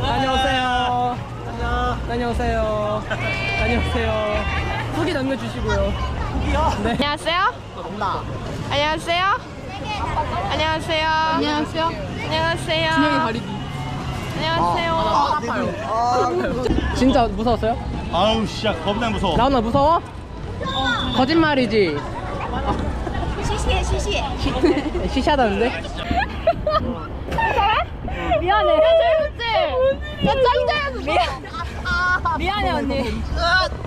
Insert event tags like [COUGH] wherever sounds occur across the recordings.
다녀오세요. 안녕. 다녀오세요. 후기 남겨주시고요. 네. 안녕하세요. 안녕하세요. 안녕하세요. 안녕하세요. 안녕하세요. 진영이 가리기. 안녕하세요. 진짜 무서웠어요? 아우 씨야 겁나 무서워 라온아 무서워? 거짓말이지. 시시해 시시해. [LAUGHS] 시시하다는데? [LAUGHS] 미안해. 야 재밌지? 나 짱짱해서 미안. 미안해 언니.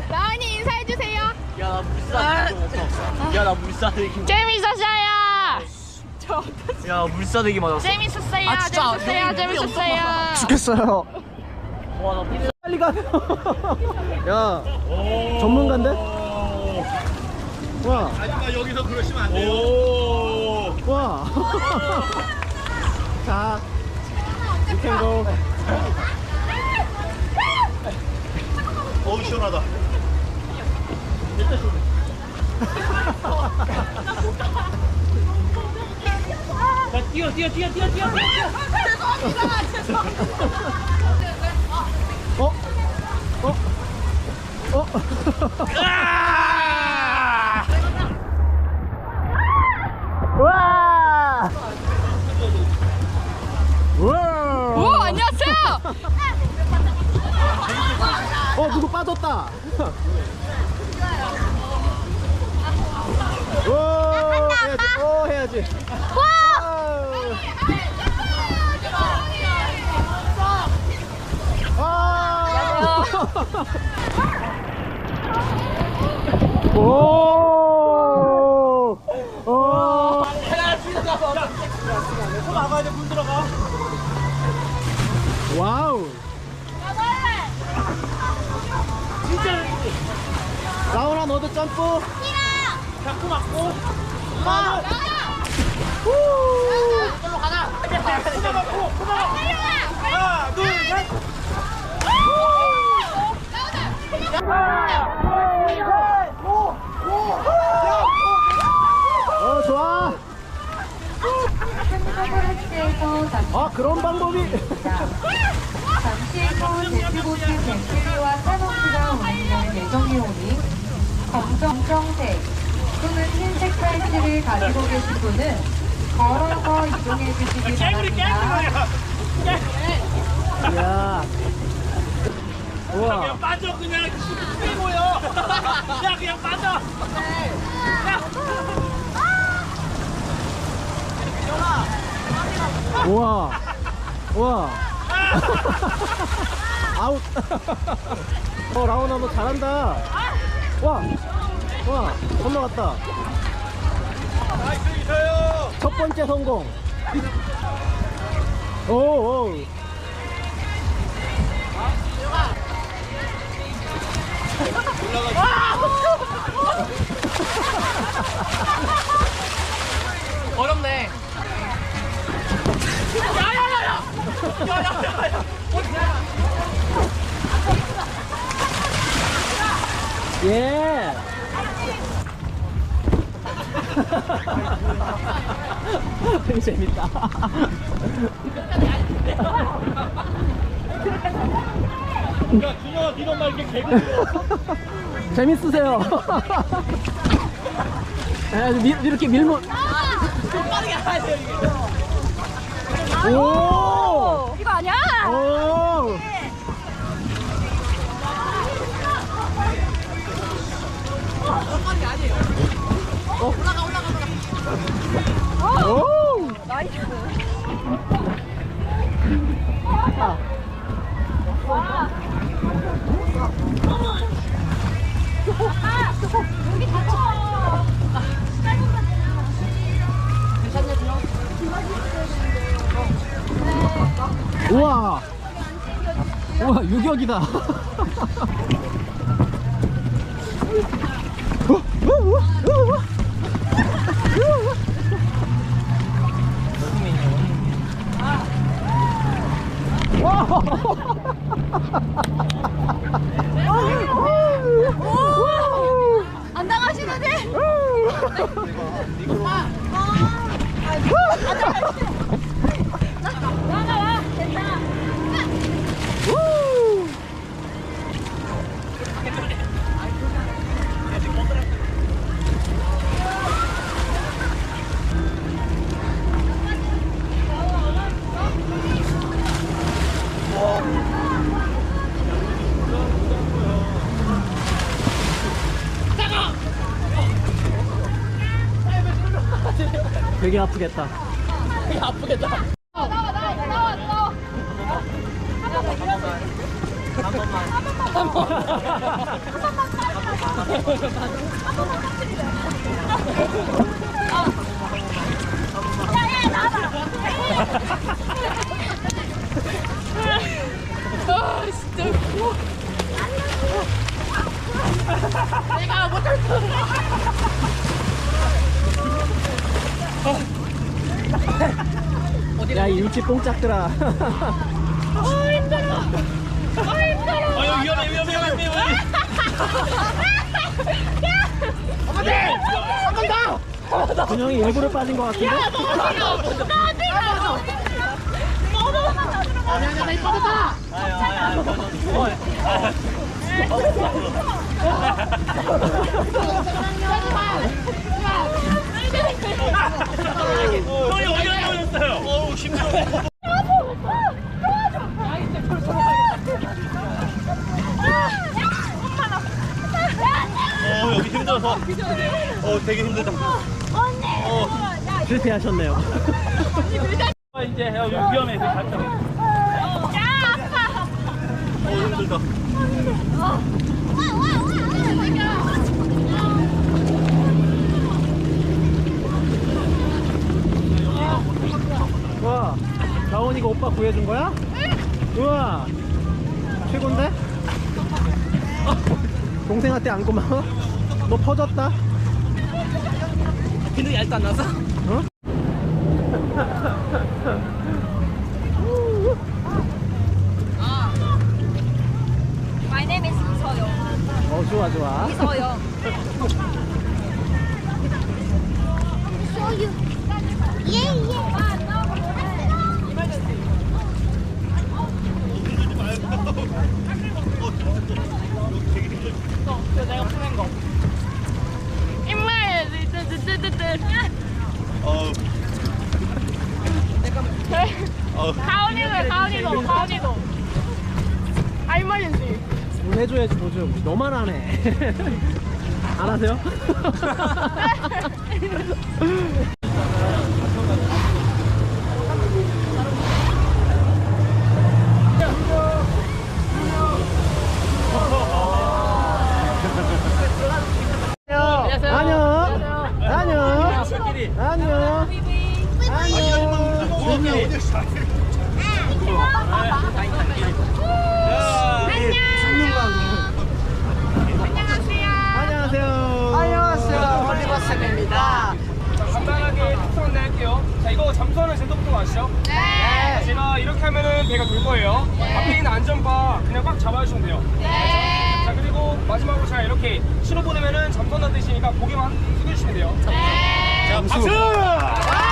나은이 인사해 주세요. 야나 물사대기 재밌었어요. 야 물사대기 맞았어 재밌었어요. 재밌었어요. 재밌었어요. 죽겠어요. 빨리 가세요. 야, 전문가인데? 와, 하지마 여기서 그러시면 안 돼요 오 와. [LAUGHS] 자, go. 어우 시원하다 [LAUGHS] 어? 어? 어? 와! 와! 오 안녕하세요. 어, 누구 빠졌다. 오, 해야지. 오, 해야지. 와! 오! 오! 나가야 돼문 들어가 와우! 라온아 너도 점프! 자꾸 맞고 하나 둘셋 어 좋아! 아 그런 방법이 잠시 후 대표고시 벤틀리와 스타벅스가 운행될 예정이오니 검정색 또는 흰색 팔찌를 가지고 계신 분은 걸어서 이동해 주시기 바랍니다. 야. 우와. 그냥 빠져 그냥. 빼고요? [LAUGHS] 야 그냥 빠져. 우와. 우와. 아웃. [LAUGHS] 어 라온아 너 잘한다. 와 와 건너갔다 나이스 있어요 첫 번째 성공 오오 어렵네. 예. 재밌다. 야 준영아 니는 말 이렇게 개그 재밌으세요. 아, 밀, 이렇게 밀면. 오! 이거 아니야? 오! 우와! 우와, 유격이다. 와! 안 당하시는데? 되게 아프겠다. 나와 나와 나와 나와 나와. 야야 나와. 야, 이 육지 뽕짝들아. 아 힘들어. 아 힘들어. 아 여기 위험해 위험해 위험해 위험해 준영이 일부러 빠진 것 같은데? 형이 어디 가셨어요? 어우 힘들어 어 여기 힘들어서. 어 되게 힘들다. 실패하셨네요. 어, 이제 여기 위험해 그 갔다 어 힘들다. 와, 나원이가 오빠 구해준 거야? 우와, 최곤데? 동생한테 안 고마워? 너 퍼졌다? 근데 얇도 안 나서? 어? My name is 이서영. 어, 좋아, 좋아. 이서영. 정말 어우 어우 가온이도 가온이도 가온이도 알말인지 돈 해줘야지, 도좀. 너만 하네. [LAUGHS] 안 하세요? [LAUGHS] [LAUGHS] 안녕. 안녕. 안녕. 안녕. 안녕하세요. 안녕하세요. 자, 간단하게 특성 이거 잠수하는 제도부터 아시죠? 네. 제가 이렇게 하면은 배가 돌 거예요. 앞에 있는 안전바 그냥 꽉 잡아주시면 돼요. 네. 자, 그리고 마지막으로 제가 이렇게 신호 보내면은 잠수한다는 뜻이니까 고개만 숙여주시면 돼요. 자, 박수!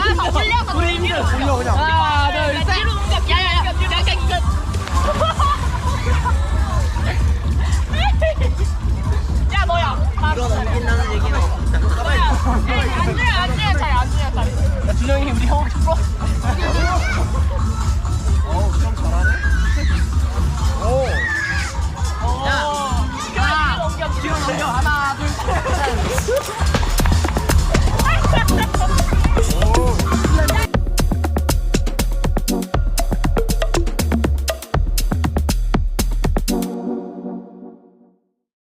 아서 힘들어. 올려서 우리 힘들어. 올려, 그냥. 하나 둘 셋 뒤로 옮겨 야 야 야 약간 이거. 야 너야? 이거 넘긴다는 얘기는 없다. 너야? 앉으야 앉으야 잘 앉으야 잘야 준영이 우리 형 풀어